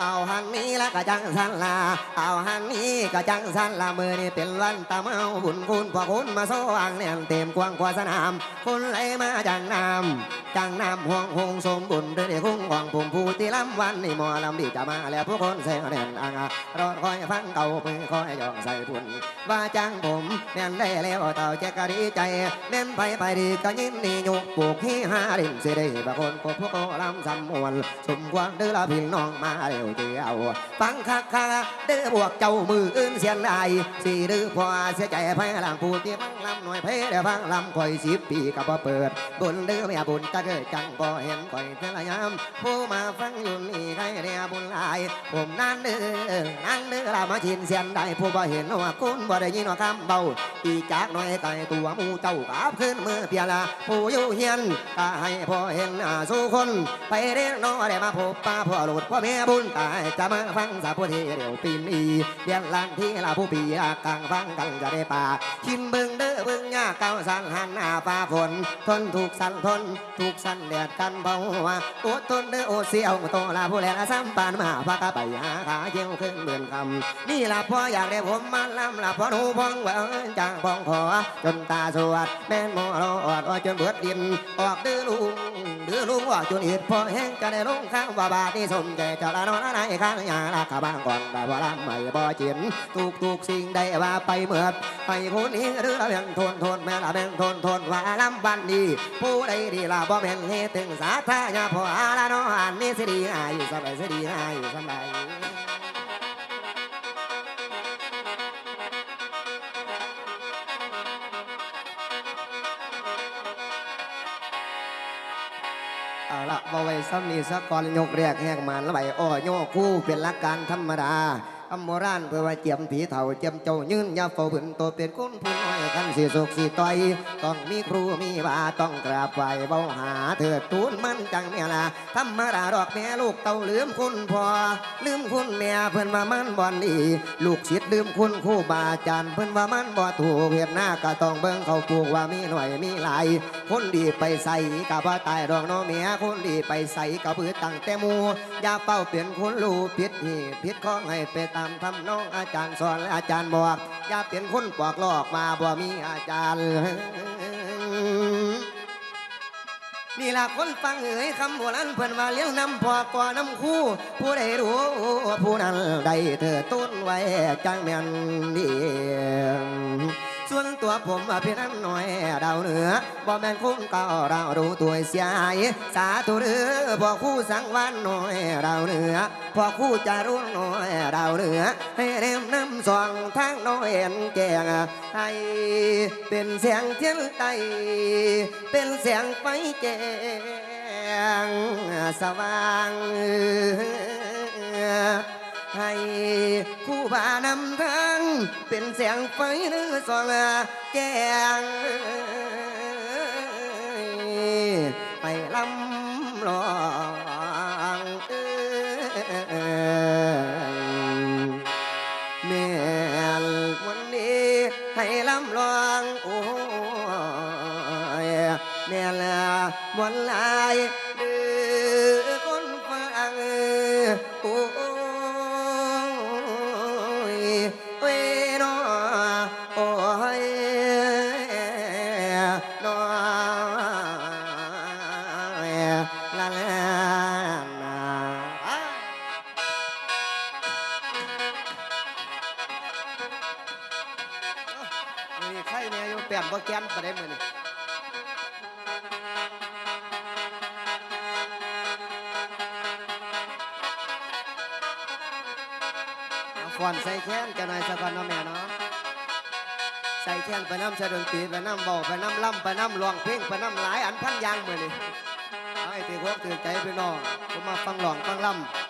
เอาหันนี้ละก็จังสันลา เอาหันนี้ก็จังสันลามือนี่เป็นวันตะเมาบุญคุณพอคุณมาสว่างเนี่ยเต็มกว้างกว่าสนามคนไหลมาจังน้ำจังน้ำห่วงหงสมบุญด้วยคุ้งของผมผู้ที่ลำวันนี่หมอลำดีจะมาแล้วผู้คนเสียงแน่นอ่างรอคอยฟังเก่ามือคอยยองใส่บุญว่าจังผมแม่นได้แล้วเต่าแจกก็ดีใจแม่นไปไปดีก็ยินดียุกปลูกที่หาดินสิได้บางคนก็พวกลำสำมวนสมควรเด้อละพี่น้องมาเร็วเดียวฟังคักคักเด้อบวกเจ้ามืออื่นเสียงได้สิเด้อพอเสียใจแพ้หลังผู้ที่ฟังลำหน่อยเพเด้อฟังลำคอยสิบปีก็บ่เปิดบุญเด้อแม่บุญจเกิดจังบ่เห็นคอยเทลยามผู้มาฟังอยู่นี่ใครเรียบุญหลาย ผมนั่นเด้อนั่งเด้อละมาชินเสียนได้ผู้บ่เห็นว่าคุณบ่ได้ยินว่าคำเบาอีจากหน่อยไก่ตัวมูเจ้ากราบขึ้นมือเปียละผู้อยู่เฮียนก็ให้พ่อเห็นหน้าสู่คน ไปเรียกน้อได้มาพบป้าพ่อหลุดพ่อแม่บุญตายจะมาฟังสาพุทีเดี๋ยวปีนีเดียนลันที่ละผู้ปีกลางฟังกันจะได้ป่าชิมเบิ่งเด้อเบิ่งยาเก้าสันหันหน้าฟ้าฝนทนถูกสันทนถูกสันแดดกันเบาว่าอดทนเด้อโอเสียวโตลาผู้แลละซ้ำปานมาพากไปหาขาเจียวขึ้นเดือนคำนี่ละพ่ออยากได้ผมมาลำละพ่อหนูพองเวินจางพองขอ จนตาสวดแม่นมอรอดว่าจนเบิดดินออกดื้อลุงดื้อลุงว่าจนอิดพอแห้งจะได้ลงข้างว่าบาทที่สมใจจ้าละนอนอะไรข้างยาละขาบางก่อนได้ว่าลำไม่บ่จินทุกทุกสิ่งได้ว่าไปเมื่อไปคนนี้หรือเพียงทนทนแม่ละเพียงทนทนว่าลำบันดีผู้ใดดีละบ่แม่นเฮตึงสาธายาพออาละนอันนี่สิดีง่ายสบายสิดีง่ายสบายเอาละบ่ไว้ซ้ำนี้สักก่อนยกแรกแหกมันละใบอ้อโยคู่เป็นหลักการธรรมดา คำโบราณเพื่อว่าเจียมผีเถ่าเจียมเจ้ายืนยาเฝ้าผืนตัวเป็นคนผู้น้อยกันสีสุกสีต่อยต้องมีครูมีบาต้องกราบไหวเบาหาเถิดตูนมันจังเนี่ยละธรรมดาดอกแม่ลูกเต่าลืมคุณพ่อลืมคุณแม่เพิ่อนว่ามันบ่ดี ลูกศิษย์ลืมคุณครูบาอาจารย์เพิ่อนว่ามันบ่ถูกเห็นหน้าก็ต้องเบิ่งเขาปลูกว่ามีหน่อยมีหลายคนดีไปใส่กับว่าตายดอกน้องเมียคนดีไปใส่กับพือตั้งแต่หมูอย่าเป้าเปลี่ยนคนรู้ผิดนี่ผิดข้องให้ไปตามทำน้องอาจารย์สอนและอาจารย์บอกอย่าเปลี่ยนคนปลอกลอกมาบ่มีอาจารย์นี่ล่ะคนฟังเอ๋ยคำโบราณเพิ่นว่าเลี้ยงน้ำพอกว่าน้ำคู่ ผู้ใดรู้ ผู้นั้นได้เธอต้นไว้จังแม่นดี ส่วนตัวผมเพียงนั้นหน่อยดาวเหนือบ่แม่นคุ้มก่าเราดูตัวเสียหายสาธุเรือพ่อคู่สังวันหน่อยดาวเหนือพ่อคู่จะรุ่งหน่อยดาวเหนือ ให้เร็มน้ำสองทางน้อยเห็นแกงให้เป็นเสียงเทียนไตเป็นเสียงไฟแจงสว่าง ให้คู่บานำทางเป็นเสียงไฟหรือสองแจ้งไปลำลองเอ่ยแม่วันนี้ให้ลำลองโอ้ยแม่ละวันลา แกนประเด็นมือนี่เอาฟอนใส่แค้นกันหน่อยสักวันเนาะแม่เนาะใส่แค้นไปน้ำใส่ดนตรีไปน้ำเบาไปน้ำล่ำไปน้ำลวงเพลงไปน้ำหลายอันพันยางมือนี่เอาให้ตีโคกตื่นใจพี่น้องผมมาฟังหลองฟังล่ำ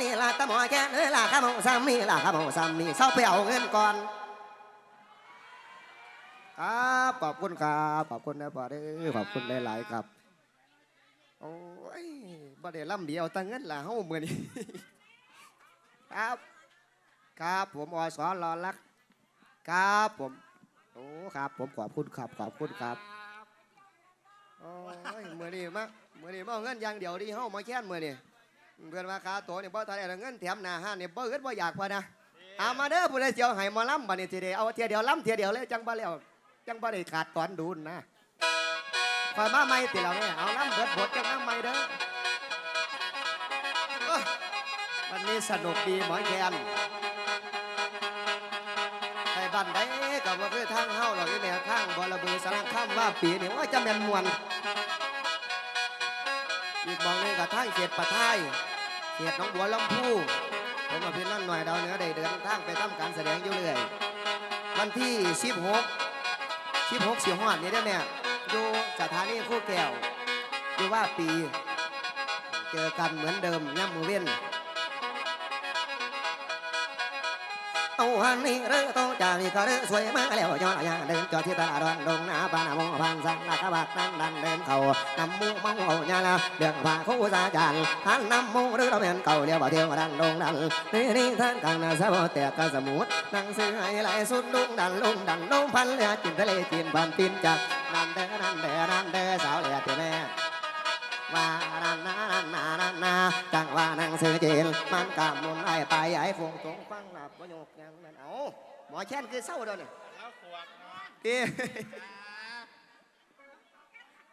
เอาหันนี่ละตะหมอแค่นี้ละครับผมซ้ำนี่ละครับผมซ้ำนี่เศร้าไปเอาเงินก่อนครับขอบคุณครับขอบคุณนะพ่อเด้อขอบคุณหลายๆครับโอ้ยบ่ได้ล่ำเดียวตั้งเงินละเฮาเมือนี้ครับ ครับผมอสรอลัก ครับผมโอ้ครับ ผมขอบคุณครับขอบคุณครับโอ้ยเมือนี้มาเมือนี้มาเอาเงินอย่างเดียวดีเฮามาแค้นเมือนี่ เพื่อนว่าคาตัวนี่ยบ่ทันได้เงินแถมหน้าห้านนี่ยบ่อึดบ่อยากพอนะเอามาเด้อผู้ใดเสียวให้หมาล้ำบัดนี้ทีเดียวเอาเทียเดียวล้ำเทียเดียวเลยจังบ่แล้วจังบ่ได้ขาดตอนดูนนะคอยมาใหม่ติเราเนี่ยเอาล้ำเบิดบทจังน้ำใหม่เด้อวันนี้สนุกดีหมอแคนไอ้บ้านใดก็บ่คือทางเฮาหรอกนี่แม่ทางบ่ระเบือสร้ารคามว่าปีเนี่ว่าจะแม่นมวน อีกมองหนึงกับทางเขตปะท้ายเขตหนองบัวลำพูผมมาเพียงนั่นหน่อยดาวเหนือได้เดินทางไปทำการแสดงอยู่เรื่อยวันที่16 16สิงหาคมนี้ได้อแม่อยู่สถานีคู่แก้วอยู่ว่าปี เจอกันเหมือนเดิมย่ำมือเว้น เอาหันนี่เรือโตจามีก็เรือสวยมาแล้วย้อนอย่างเดินจอดที่ตลาดดอนดงนาปานามงพันสันลากบักนั่นดันเดินเขานำมูเมาเอาญาละเดืองผ่าคู่สาจานท่านนำมูเรือเราเป็นเก่าเดียวบ่เที่ยวดันดงดันนี่นี่ท่านกลางนาสะบแต่กสมุดนั่งซื้อให้ไหลสุดลุงดันลุงดันลงพันเรือกินทะเลกินพันปินจักนั่นเด้อนั่นเด้อนั่นเด้อสาวเหลือที่แม่ว่า นานานานานานาจังว่านังซื้อจีนมันกำมุนไอ้ไปไอ้ฟงตงฟังหลับประโยคยังนั้นเอาหมอแช่นคือเศร้าเด้อเนี่ยแล้วขวดเนาะพี่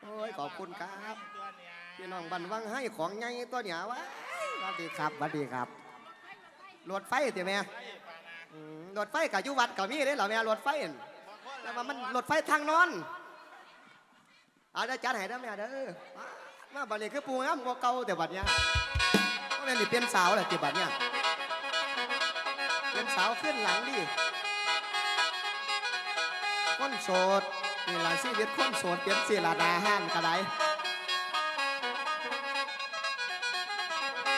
โอ้ยขอบคุณครับตัวเนี้ยพี่น้องบันวังให้ของไงตัวเนี่ยวะสวัสดีครับสวัสดีครับรถไฟติแม่ไอ้ปานาอืมรถไฟกับยุวัดกับมีได้เหรอแม่รถไฟนั่นบอกคนแต่ละว่ามันรถไฟทางนอนเอาได้จัดให้ได้อแม่เด้อ มาบัดนี้คือปูงามกว่าเก่าแต่บัดเนี้ยเพราแม่นนี่เป็นสาวแหละติบัดเนี้ยเป็นสาวขึ้นหลังดิคนโสดนี่หลายชีวิตคนโสดเป็นสีลาดาห้านกระได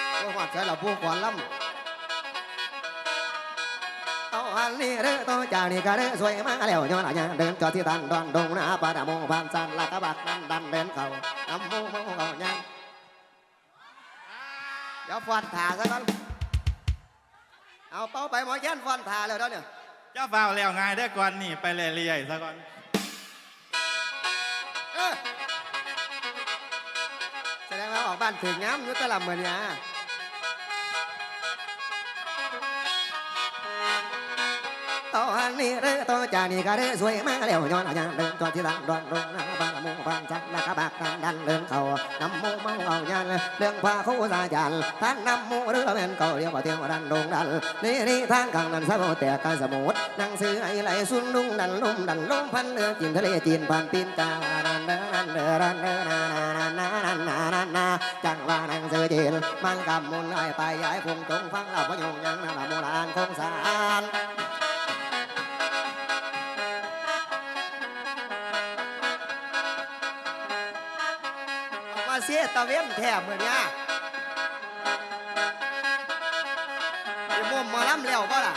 โอ้หอดใช่หราผู้ก่อนล่ำ เอาอันนี้เด้อโตจากนี่ก็เด้อสวยมาแล้วย้อนอะไรเดินจอดที่ตันดอนดงนาปาดาโมพันสันลากระบักนั่นดันเดินเขาน้ำโมโมเขายังเดี๋ยวฟันถ่าซะก่อนเอาเป้าไปหมอแค้นฟันถ่าแล้วเด้อเนี่ยเจ้าบ่าวแล้วง่ายได้อก่อนนี่ไปเรื่อยๆซะก่อนเออแสดงว่าออกบ้านถึงง้ำอยุตะลำเหมือนเนี่ย นี้เด้อต่อจากนี่ก็เด้อสวยมาแล้วย้อนอะไรเดินจอดที่ตันดอนดงนาปาดาโมพันสันลากระบักนั่นดันเดินเขาน้ำโมเมาเอายันเรื่องพาคู่สาจันท่านน้ำโมเรือเป็นเก่าเรียกว่าเที่ยวดันดงดันนี่นี่ทางกลางนั้นสะโพแต่กายสมุทรนั่งซื้อไอ้ไหลสุนลุงดันลุ่มดันลุ่มพันเรือกินทะเลจีนผ่านปีนจาดันเด้อดันเด้อดันเด้อนานานานานานานาจังว่านั่งซื้อจีนมันกำมุนไอ้ไปย้ายพงจงฟังเราพยงยังนาโมลานคงสาร เสียตะเวนแถบเหมือนเนี่ยไอ้มุมมาล้ำแล้วป่ะล่ะ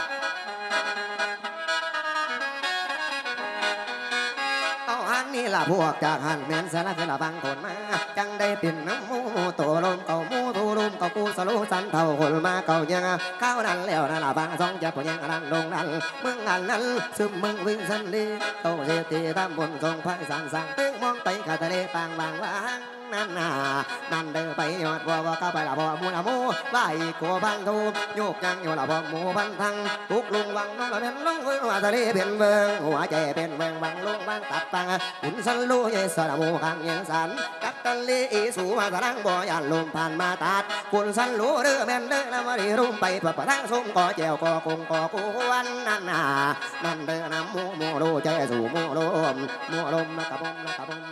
เอาหันนี่ล่ะพวกจากหันแมนสารคือละบางคนมา จังได้เป็นน้ำมูโตลมเก่ามูตูลุมเก่ากูสโลสันเท่าคนมาเก่ายังข้านั้นแล้วนั่นล่ะบางสองจะปยังรันลงนั้นเมืองอันนั้นซึมมึงวิ่งสันดีโตเสียตีตามบนทรงพระสังสังตึง ไปขาทะเลปางบางวางนั่นน่ะนั่นเดินไปยอดบัวว่าเข้าไปละบ่มูละมูไหลกัวพันทูโยกยังอยู่ละบ่หมูพันทังทุกลุงวังน้องละเป็นลุงว่าทะเลเป็นเบิงหัวใจเป็นเบิงวังลุงวังตัดตังหุ่นสันลูเยสระมูขังยังสันกักตันลีอีสูมาทะลังบ่ยันลมผ่านมาตัดหุ่นสันลูเรือแม่นเด้อละมาดีรุ่มไปปะปะทังส้มก่อแจวก่อกุ้งก่อกูวันนั่นน่ะนั่นเด้อน้ำมูมูรูใจสู่มูลมมูลมละกะบมละกะบม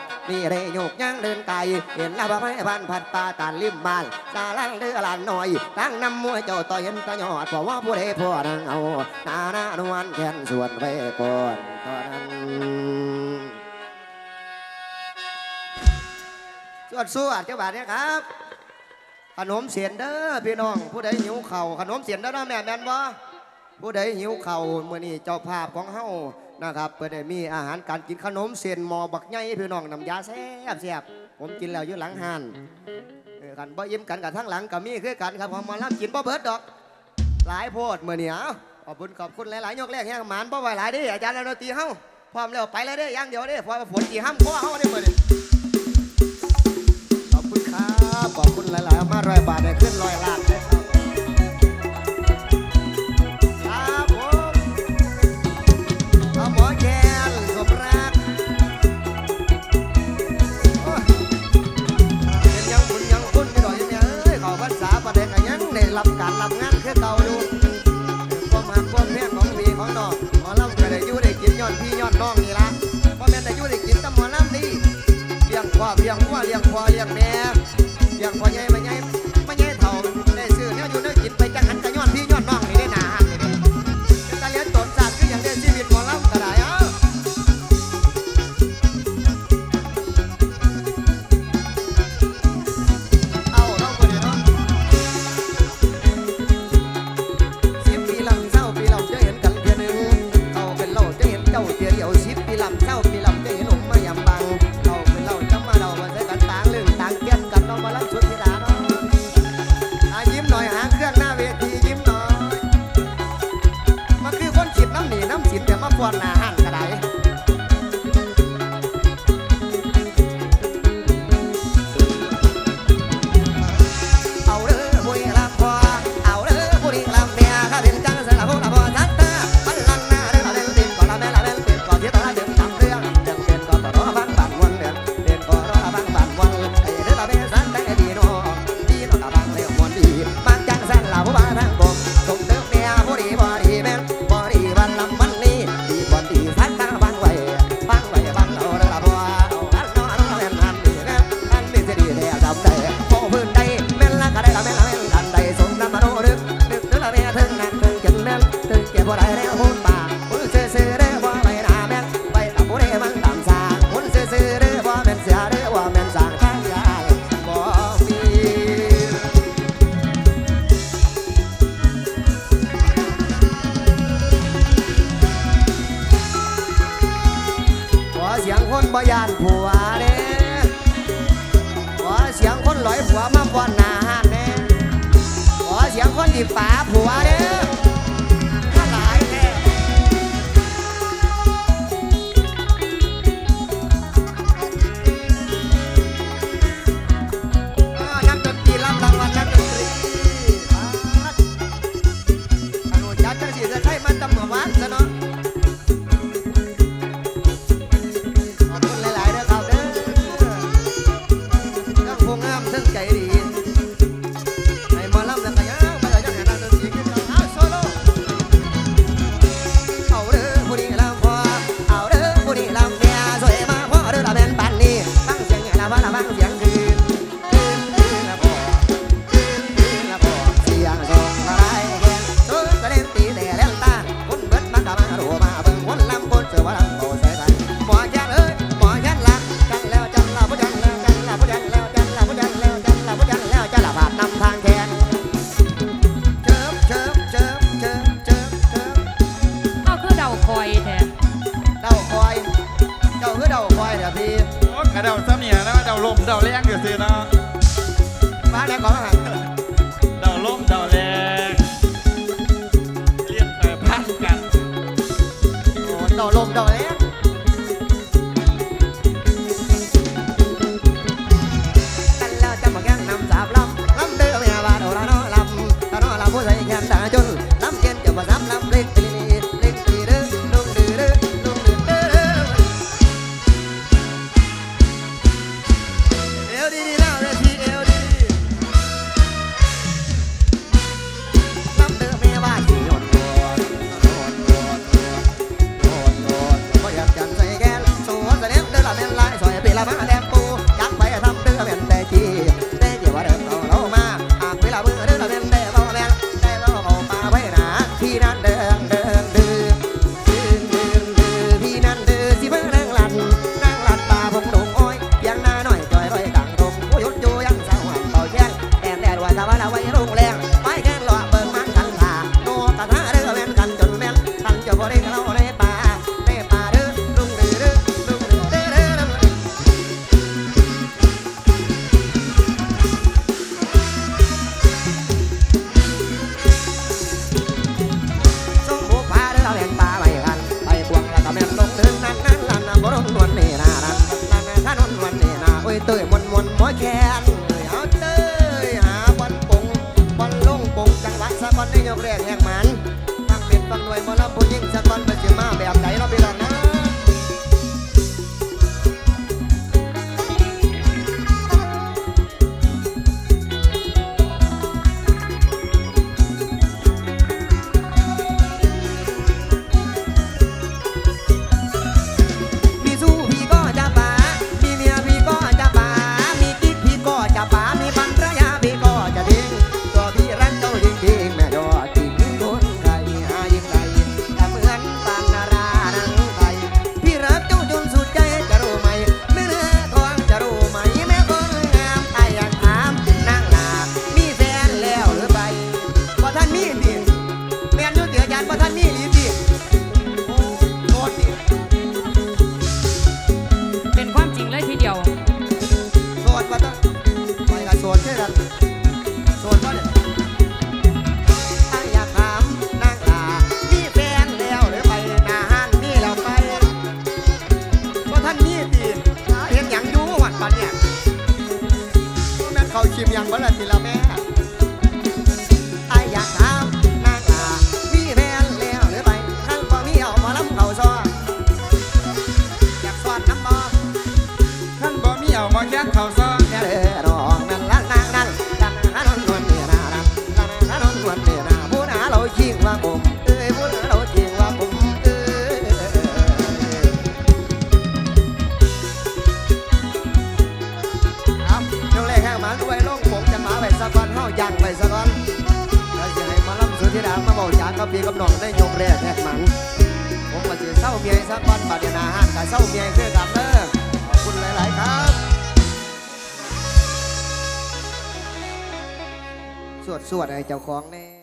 มีเรยุกยังเดินไกลเห็นลาบไม้พันผัดปลาตานริมบ้านสาลังเดือลานหน่อยตั้งน้ำมวยเจ้าต่อยเห็นตะยอดเพราะว่าผู้ใดพ่อนังเอานาหน้านวลแค้นส่วนไวก่อนตอนนั้นสวดสวดเจ้าบาทเนี่ยครับ ขนมเสียนเด้อพี่น้อง ผู้ใดหิวเข่าขนมเสียนเด้อแม่แม่นบ่ผู้ใดหิวเข่าเมื่อนี้เจ้าภาพของเฮา นะครับเพื่อไดมีอาหารการกินขนมเสียนหมอบักไงพี่น้องน้ำยาแซ่บแซบผมกินแล้วอยู่หลังหันกันบ่ยิ้มกันกับทั้งหลังกับมีคือกันครับของมาล่ำกินบ่เบิดดอก หลายโพดเมื่อเนี้ยขอบคุณขอบคุณหลายๆยกแรกแห่งหมานบ่ไหวหลายดิอาจารย์ดนตีเฮ้าพร้อมแล้วไปเลยเด้อย่างเดียวเด้พอฝนจีห้ามพ่อเฮ้าได้เมื่อนี้ขอบคุณครับขอบคุณหลายๆมาร้อยบาทได้ขึ้นลอยล้านเด้ครับ ว่อเลี้ยงวัวเลี้ยงควายเลี้ยงแม่ บ่ยานผัวเด้ขอเสียงคนลอยผัวมาป้อนหน้าห้านเด้ขอเสียงคนที่ป่าผัวเด้ ตยมวนมวนหัวแคน สวดให้เจ้าของแน่